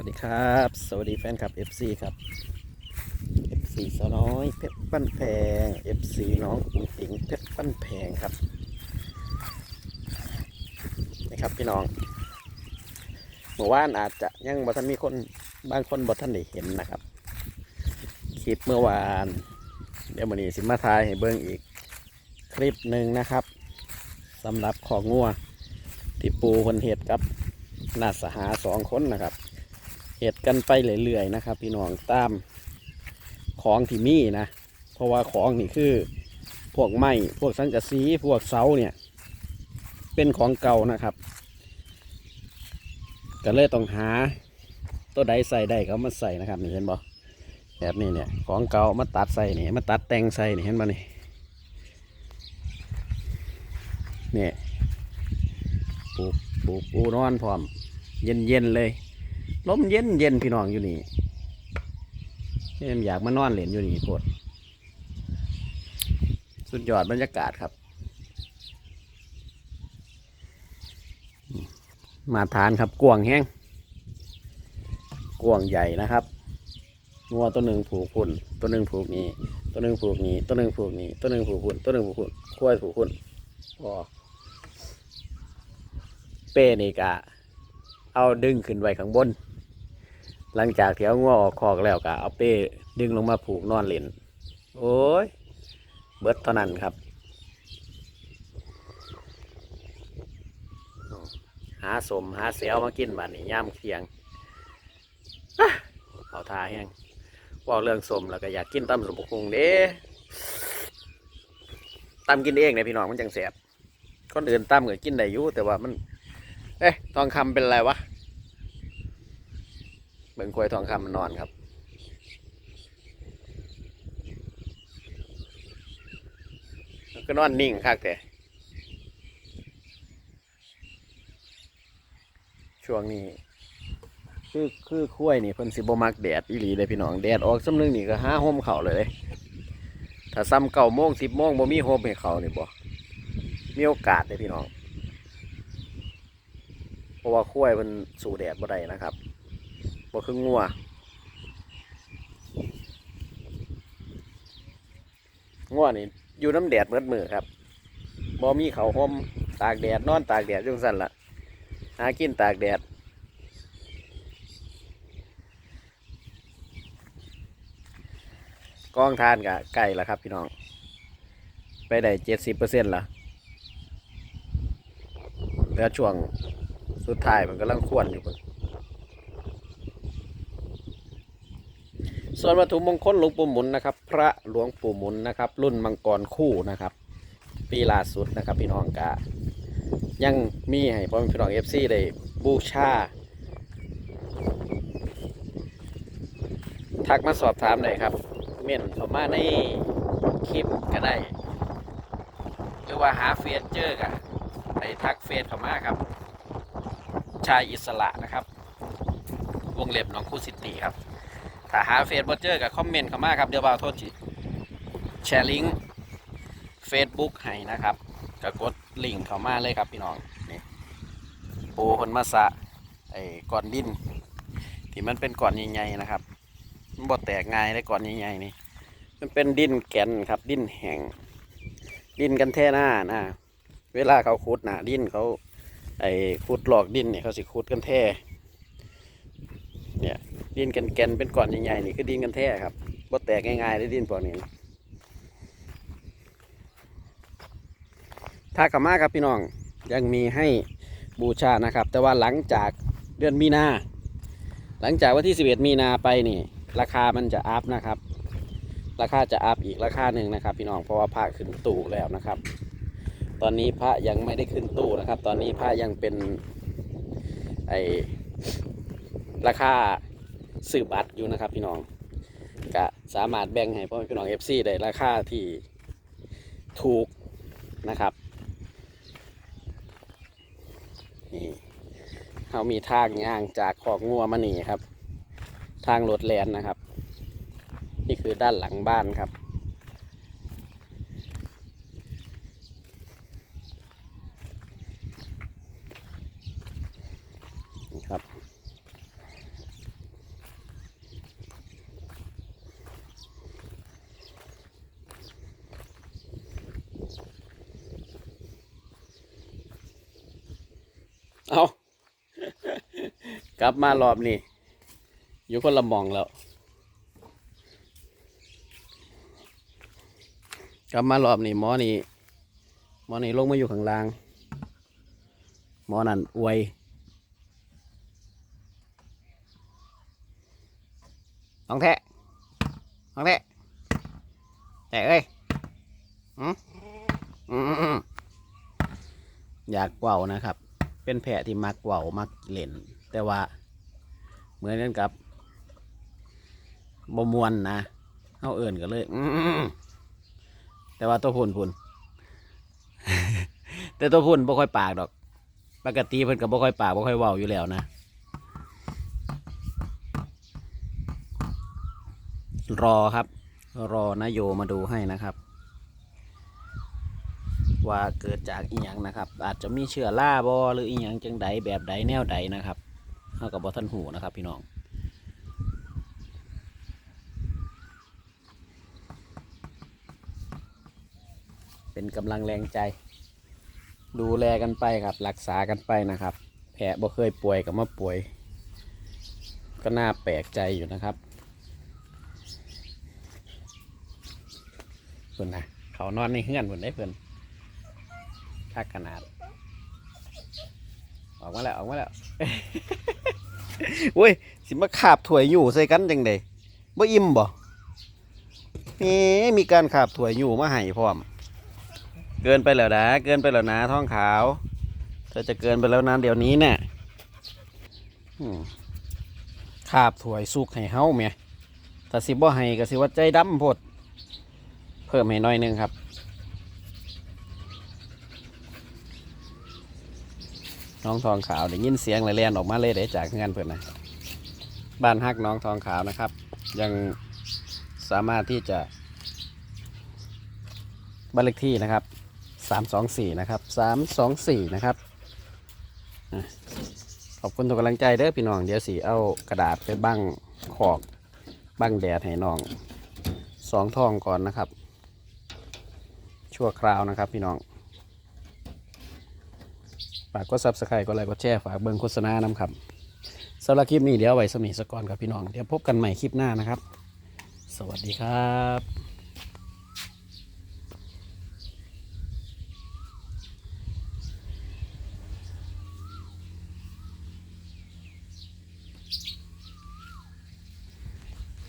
วัสดีครับ สวัสดีแฟนคลับ FC ครับ FC สาวน้อยเพชรปั้นแพง FC น้องอุ๋งอิงเพชรปั้นแพงครับนะครับพี่น้องเมื่อวานอาจจะยังบ่ทันมีคนบางคนบ่ทันได้เห็นนะครับคลิปเมื่อวานเดี๋ยววันนี้สิมาทายให้เบิ่งอีกคลิปหนึ่งนะครับสำหรับของงัวที่ปูคนเห็ดกับนาสหาสองคนนะครับ เห็ดกันไปเรื่อยๆนะครับ พี่น้องตามของที่มีนะ เพราะว่าของนี่คือ พวกไม้พวกสังกะสีพวกเสาเนี่ย เป็นของเก่านะครับ ก็เลยต้องหาตัวใดใส่ได้เอามาใส่นะครับนี่เห็นบ่แบบนี้เนี่ยของเก่ามาตัดใส่นี่มาตัดแต่งใส่นี่เห็นบ่นี่เนี่ยปูปูปูนอนพร้อม เย็นๆเลย ลมเย็นเย็นพี่น้องอยู่นี่เอ็มอยากมานอนเล่นอยู่นี่โคตรสุดยอดบรรยากาศครับ มาทานครับกวางแห้งกวางใหญ่นะครับงัวตัวหนึ่งผูกพุ่นตัวหนึ่งผูกนี้ ตัวหนึ่งผูกนี้ ตัวหนึ่งผูกนี้ ตัวหนึ่งผูกพุ่นตัวหนึ่งผูกพุ่นกล้วยผูกพุ่นพอเป้นี่กะ เอาดึงขึ้นไว้ข้างบน หลังจากที่เอางัวออกคอกแล้วก็เอาเป้ดึงลงมาผูกนอนเล่นโอ้ย เบิดเท่านั้นครับ หาสมหาเสียวมากินบ้านนี้ย่ามเที่ยงเอาทาแห้งว่าเรื่องสมแล้วก็อยากกินตำสมบุคุงเด้ตำกินเองเนี่ยพี่น้องมันจังแสบคนอื่นตำก็กินได้อยู่แต่ว่ามัน เอ๊ะทองคำเป็นอะไรวะ เบิ่งควยทองคำมันนอนครับก็นอนนิ่งคักแต่ช่วงนี้ คือคือคุ้ยนี่เพิ่นสิบ่มักแดดอีหลีเลยพี่น้องแดดออกซ้ำนึงนี่ก็ห้าห่มเขาเลย ถ้าซ้ำเก้าโมงสิบโมงบ่มีห่มให้เขานี่บ่มีโอกาสเลยพี่น้อง เพราะว่าคุ้ยมันสู่แดดบ่ได้นะครับ บ่คืองัวงัวนี่อยู่น้ำแดดเมืดมือครับบ่มีเขาห่มตากแดดนอนตากแดดจังสั่นละหากินตากแดดกองทานกะไก่ละครับพี่น้อง ไปได้เจ็ดสิบเปอร์เซ็นต์ละเหลือช่วงสุดท้ายมันกำลังควรอยู่เพิ่น ส่วนวัตถุมงคลหลวงปู่หมุนนะครับ พระหลวงปู่หมุนนะครับ รุ่นมังกรคู่นะครับ ปีล่าสุดนะครับ พี่น้องกะยังมีให้พ่อพี่น้องเอฟซีได้บูชาทักมาสอบถามหน่อยครับ เม่นเข้ามาในคลิปก็ได้ หรือว่าหาเฟซเจอกันไปทักเฟซเข้ามาครับ ชายอิสระนะครับ วงเล็บน้องคู่สิตีครับ ถ้าหาเฟซบ่เจอกับคอมเมนต์เข้ามาครับเดี๋ยวบ่าวโทษทีแชร์ลิงก์เฟซบุ๊กให้นะครับก็กดลิงก์เข้ามาเลยครับพี่น้องนี่ปูคนมาสะไอ้ก้อนดิน ที่มันเป็นก้อนใหญ่ๆนะครับมันบ่แตกง่ายได้ก่อนใหญ่ๆนี่มันเป็นดินแก่นครับดินแห้งดินกันแท่หน้านะเวลาเขาขุดนะดินเขาไอ้ขุดหลอกดินเนี่ยเขาสิขุดกันแท่ ดินแก่นๆเป็นก้อนใหญ่ๆนี่คือดินกันแท่ครับบ่แตกง่ายๆได้ดินพวกนี้นะถ้ากลับมาครับพี่น้องยังมีให้บูชานะครับ แต่ว่าหลังจากเดือนมีนา หลังจากวันที่ 11 มีนาไปนี่ ราคามันจะอัพนะครับ ราคาจะอัพอีกราคาหนึ่งนะครับ พี่น้องเพราะว่าพระขึ้นตู้แล้วนะครับ ตอนนี้พระยังไม่ได้ขึ้นตู้นะครับ ตอนนี้พระยังเป็นไอราคา สืบบัตรอยู่นะครับพี่น้องก็สามารถแบ่งให้พ่อพี่น้อง FC ได้ราคาที่ถูกนะครับนี่เขามีทางย่างจากขอกงัวมานี่ครับ ทางรถแลนนะครับ นี่คือด้านหลังบ้านครับ กลับมารอบนี้อยู่คนละมองแล้ว กลับมารอบนี้หมอนี่หมอนี่ลงมาอยู่ข้างล่าง หมอนั่นอวยน้องแทะน้องแทะแทะเอ้ยอืมอยากเว่านะครับ เป็นแพะที่มักเว่ามักเล่น แต่ว่าเหมือนกันกับบมวนนะเอาเอิ่นกันเลยอืแต่ว่าตัวพุ่นพุ่นแต่ตัวพุ่นบ่ค่อยปากดอก ปกติเพิ่นก็บ่ค่อยปากบ่ค่อยเว้าอยู่แล้วนะรอครับ รอนโยมาดูให้นะครับ ว่าเกิดจากอีหยังนะครับ อาจจะมีเชื้อราบอหรืออีหยังจังใดแบบใดแนวใดนะครับ เท่ากับบอทันหูนะครับ พี่น้องเป็นกำลังแรงใจ ดูแลกันไปครับ รักษากันไปนะครับ แผลบ่เคยป่วยกับมาป่วย ก็น่าแปลกใจอยู่นะครับเพื่อนนะเขานอนในเฮือนเพื่อนได้เพื่อนทักขนาด ออกมาแล้วออกมาแล้วเว้ยสิมาขาบถวยอยู่ใส่กันจังไดบ่อิ่มบ่นี่มีการขาบถวยอยู่มาให้พร้อม เกินไปแล้วนะเกินไปแล้วนะท้องขาว เธอจะเกินไปแล้วนะเดี๋ยวนี้เนี่ยขาบถวยสุกให้เฮาเมียถ้าสิบ่ให้ก็สิว่าใจดำพด เพิ่มให้หน้อยนึงครับ น้องทองขาวได้ยินเสียงเลยเลียนออกมาเลยได้จากเงินเพื่อนนะบ้านฮักน้องทองขาวนะครับ ยังสามารถที่จะบ้านเลขที่นะครับสามสองสี่นะครับสามสองสี่นะครับขอบคุณทุกกำลังใจเด้อพี่น้องเดี๋ยวสีเอากระดาษไปบั้งขอกบั้งแดดให้น้องสองทองก่อนนะครับ ชั่วคราวนะครับพี่น้อง ฝากกดซับสไครต์กดไลค์กดแชร์ฝากเบิ่งโฆษณานำครับสำหรับคลิปนี้เดี๋ยวไว้สมีสกอนกับพี่น้อง เดี๋ยวพบกันใหม่คลิปหน้านะครับ สวัสดีครับ